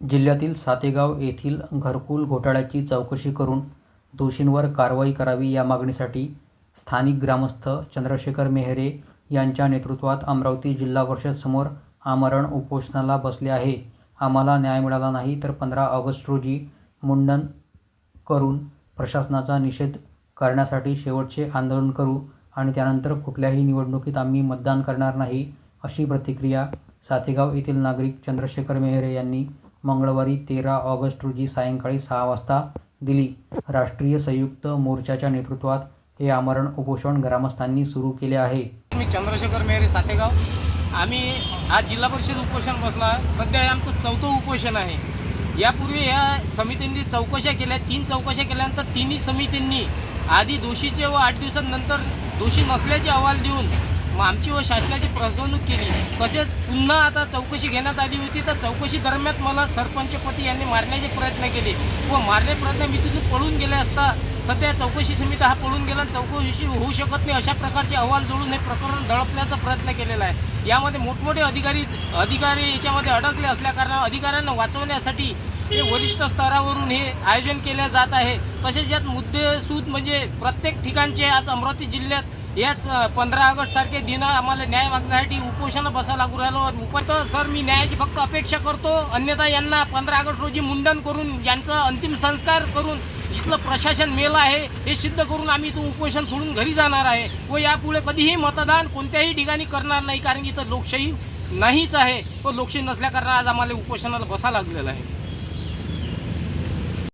जिल्ह्यातील सातेगाव येथील घरकुल घोटाळ्याची चौकशी करून दोषींवर कारवाई करावी या मागणीसाठी स्थानिक ग्रामस्थ चंद्रशेखर मेहरे यांच्या नेतृत्वात अमरावती जिल्हा परिषदसमोर आमरण उपोषणाला बसले आहे. आम्हाला न्याय मिळाला नाही तर पंधरा ऑगस्ट रोजी मुंडन करून प्रशासनाचा निषेध करण्यासाठी शेवटचे आंदोलन करू आणि त्यानंतर कुठल्याही निवडणुकीत आम्ही मतदान करणार नाही अशी प्रतिक्रिया सातेगाव येथील नागरिक चंद्रशेखर मेहरे यांनी मंगळवारी तेरा ऑगस्ट रोजी सायंकाळी सहा वाजता दिली राष्ट्रीय संयुक्त मोर्चाच्या नेतृत्वात हे आमरण उपोषण ग्रामस्थांनी सुरू केले आहे. मी चंद्रशेखर मेहरे सातेगाव. आम्ही आज जिल्हा परिषद उपोषण बसला. सध्या हे आमचं चौथं उपोषण आहे. यापूर्वी या समितींनी चौकशा केल्या. तीन चौकशा केल्यानंतर तिन्ही समितींनी आधी दोषीचे व आठ दिवसांनंतर दोषी नसल्याचे अहवाल देऊन मग आमची व शासनाची फसवणूक केली. तसेच पुन्हा आता चौकशी घेण्यात आली होती. तर चौकशी दरम्यान मला सरपंचपती यांनी मारण्याचे प्रयत्न केले. व मारणे प्रयत्न मी तिथून पळून गेले असता सध्या चौकशी समिती हा पळून गेला आणि चौकशी होऊ शकत नाही अशा प्रकारचे अहवाल जोडून हे प्रकरण दडपण्याचा प्रयत्न केलेला आहे. यामध्ये मोठमोठे अधिकारी अधिकारी याच्यामध्ये अडकले असल्याकारणानं अधिकाऱ्यांना वाचवण्यासाठी हे वरिष्ठ स्तरावरून हे आयोजन केले जात आहे. तसेच यात मुद्देसूद म्हणजे प्रत्येक ठिकाणचे आज अमरावती जिल्ह्यात याच पंधरा ऑगस्ट सारखे दिन आम्हाला न्याय मागण्यासाठी उपोषण बसा लागू राहिलो. उप सर मी न्यायाची फक्त अपेक्षा करतो. अन्यथा यांना पंधरा ऑगस्ट रोजी मुंडन करून यांचं अंतिम संस्कार करून इथलं प्रशासन मेलं आहे. हे सिद्ध करून आम्ही इथं उपोषण सोडून घरी जाणार आहे. व यापुढे कधीही मतदान कोणत्याही ठिकाणी करणार नाही कारण की इथं लोकशाही नाहीच आहे. व लोकशाही नसल्याकारणानं आज आम्हाला उपोषणाला बसा लागलेलं आहे.